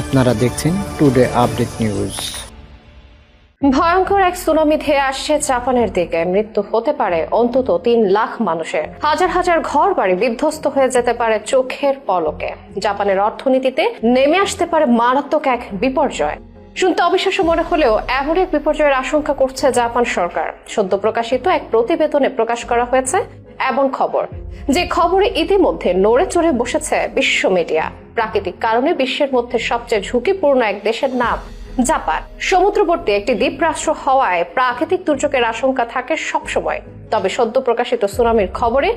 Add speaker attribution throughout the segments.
Speaker 1: আপনারা দেখছেন today update news
Speaker 2: ভয়ঙ্কর এক সুনামি ধেয়ে আসছে জাপানের দিকে। মৃত্যু হতে পারে অন্তত তিন লাখ মানুষের। হাজার হাজার ঘর বাড়ি বিধ্বস্ত হয়ে যেতে পারে চোখের পলকে। জাপানের অর্থনীতিতে নেমে আসতে পারে মারাত্মক এক বিপর্যয়। শুনতে অবিশ্বাস্য মনে হলেও এমন এক বিপর্যয়ের আশঙ্কা করছে জাপান সরকার। সদ্য প্রকাশিত এক প্রতিবেদনে প্রকাশ করা হয়েছে এমন খবর, যে খবরে ইতিমধ্যে নড়ে চড়ে বসেছে বিশ্ব মিডিয়া। প্রাকৃতিক কারণে বিশ্বের মধ্যে সবচেয়ে ঝুঁকিপূর্ণ এক দেশের নাম, জাপান। সমুদ্রবর্তী একটি দ্বীপ রাষ্ট্র হওয়ায় প্রাকৃতিক দুর্যোগের আশঙ্কা থাকে সবসময়। তবে সদ্য প্রকাশিত সুনামির খবরে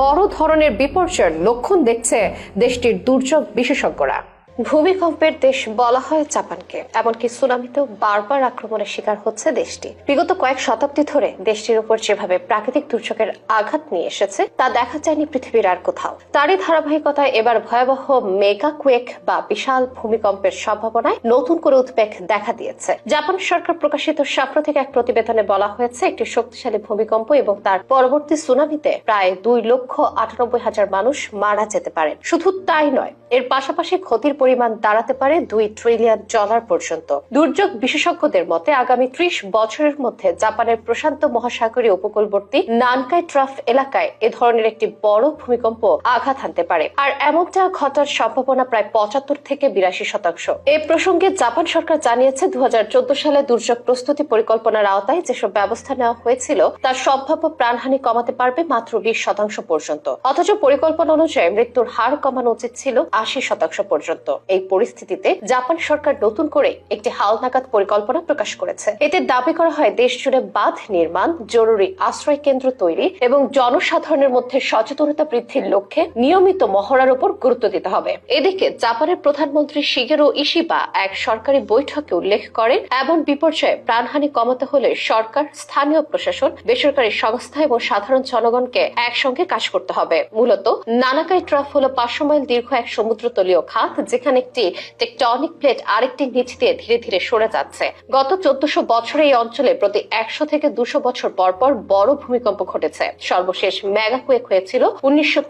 Speaker 2: বড় ধরনের বিপর্যয়ের লক্ষণ দেখছে দেশটির দুর্যোগ বিশেষজ্ঞরা। ভূমিকম্পের দেশ বলা হয় জাপানকে, এমনকি সুনামিতেও বারবার আক্রমণের শিকার হচ্ছে দেশটি। বিগত কয়েক শতাব্দী ধরে দেশটির উপর যেভাবে প্রাকৃতিক দুর্যোগের আঘাত নিয়ে এসেছে, তা দেখা যায়নি পৃথিবীর আর কোথাও। তারই ধারাবাহিকতায় এবার ভয়াবহ মেগা কুয়েক বা বিশাল ভূমিকম্পের সম্ভাবনায় নতুন করে উদ্বেগ দেখা দিয়েছে। জাপান সরকার প্রকাশিত সাম্প্রতিক এক প্রতিবেদনে বলা হয়েছে, একটি শক্তিশালী ভূমিকম্প এবং তার পরবর্তী সুনামিতে প্রায় দুই লক্ষ আটানব্বই হাজার মানুষ মারা যেতে পারেন শুধু তাই নয়, এর পাশাপাশি ক্ষতির পরিমাণ দাঁড়াতে পারে দুই ট্রিলিয়ন ডলার পর্যন্ত। দুর্যোগ বিশেষজ্ঞদের মতে, আগামী ত্রিশ বছরের মধ্যে জাপানের প্রশান্ত মহাসাগরীয় উপকূলবর্তী নানকাই ট্রাফ এলাকায় এ ধরনের একটি বড় ভূমিকম্প আঘাত হানতে পারে। আর এমনটা ঘটার সম্ভাবনা প্রায় পঁচাত্তর থেকে বিরাশি শতাংশ। এ প্রসঙ্গে জাপান সরকার জানিয়েছে দু হাজার চোদ্দ সালে দুর্যোগ প্রস্তুতি পরিকল্পনার আওতায় যেসব ব্যবস্থা নেওয়া হয়েছিল, তার সম্ভাব্য প্রাণহানি কমাতে পারবে মাত্র বিশ শতাংশ পর্যন্ত। অথচ পরিকল্পনা অনুযায়ী মৃত্যুর হার কমানো উচিত ছিল আশি শতাংশ পর্যন্ত। এই পরিস্থিতিতে জাপান সরকার নতুন করে একটি হালনাগাদ পরিকল্পনা প্রকাশ করেছে। এতে দাবি করা হয় দেশ জুড়ে বাঁধ নির্মাণ, জরুরি আশ্রয় কেন্দ্র তৈরি এবং জনসাধারণের মধ্যে সচেতনতা বৃদ্ধির লক্ষ্যে নিয়মিত মহড়ার উপর গুরুত্ব দিতে হবে। এদিকে জাপানের প্রধানমন্ত্রী শিগেরো ইশিবা এক সরকারি বৈঠকে উল্লেখ করেন, এমন বিপর্যয়ে প্রাণহানি কমাতে হলে সরকার, স্থানীয় প্রশাসন, বেসরকারি সংস্থা এবং সাধারণ জনগণকে একসঙ্গে কাজ করতে হবে। মূলত, নানাকাই ট্রাফ হল পাঁচশো মাইল দীর্ঘ এক সমুদ্রতলীয় খাত, যেখানে একটি টেকটনিক প্লেট আরেকটি নিচ দিয়ে ধীরে ধীরে সরে যাচ্ছে। গত চোদ্দশো বছরে এই অঞ্চলে প্রতি একশো থেকে দুশো বছর পর পর বড় ভূমিকম্প ঘটেছে। সর্বশেষ মেগাকুয়েক হয়েছিল উনিশশো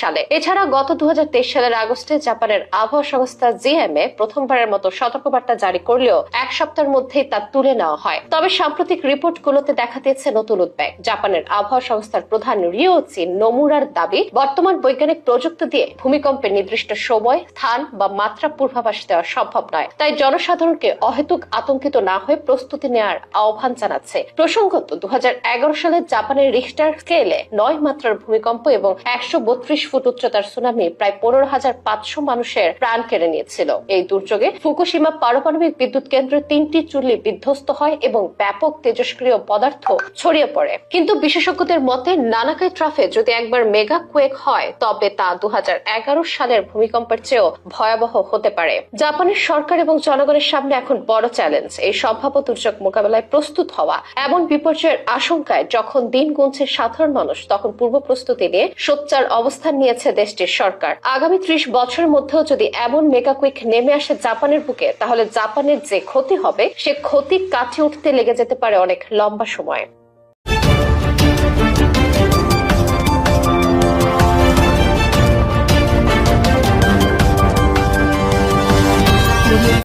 Speaker 2: সালে। এছাড়া গত দু সালের আগস্টে জাপানের আবহাওয়া সংস্থা জিএমএ প্রথমবারের মতো সতর্কবার্তা জারি করলেও এক সপ্তাহের মধ্যেই তা তুলে নেওয়া হয়। তবে সাম্প্রতিক রিপোর্টগুলোতে দেখা দিয়েছে নতুন উদ্বেগ। জাপানের আবহাওয়া সংস্থার প্রধান রিওচি নমুরার দাবি, বর্তমান বৈজ্ঞানিক প্রযুক্তি দিয়ে ভূমিকম্পের নির্দিষ্ট সময়, স্থান বা মাত্রা পূর্বাভাস দেওয়া সম্ভব নয়। তাই জনসাধারণকে অহেতুক আতঙ্কিত না হয়ে প্রস্তুতি নেওয়ার আহ্বান জানাচ্ছে। প্রসঙ্গত দু সালে জাপানের রিস্টার স্কেলে নয় মাত্রার ভূমিকম্প এবং একশো বত্রিশ ফুট উচ্চতার সুনামি প্রায় পনেরো হাজার পাঁচশো মানুষের প্রাণ কেড়ে নিয়েছিল। এই দুর্যোগে ফুকুশিমা পারমাণবিক বিদ্যুৎ কেন্দ্রের তিনটি চুল্লি বিধ্বস্ত হয় এবং ব্যাপক তেজস্ক্রিয় পদার্থ ছড়িয়ে পড়ে। কিন্তু বিশেষজ্ঞদের মতে, নানাকাই ট্রাফে যদি একবার মেগা কুয়েক হয়, তবে তা দু হাজার এগারো সালের ভূমিকম্পের চেয়েও ভয়াবহ হতে পারে। জাপানের সরকার এবং জনগণের সামনে এখন বড় চ্যালেঞ্জ। এই সম্ভাব্য দুর্যোগ মোকাবেলায় প্রস্তুত হওয়া। এমন বিপর্যয়ের আশঙ্কায় যখন দিন গুনছে সাধারণ মানুষ, তখন পূর্ব প্রস্তুতি নিয়ে সোচ্চার অবস্থান নিয়েছে দেশটির সরকার। আগামী ত্রিশ বছরের মধ্যেও যদি এমন মেগাকুইক নেমে আসে জাপানের বুকে, তাহলে জাপানের যে ক্ষতি হবে, সে ক্ষতি কাটিয়ে উঠতে লেগে যেতে পারে অনেক লম্বা সময়।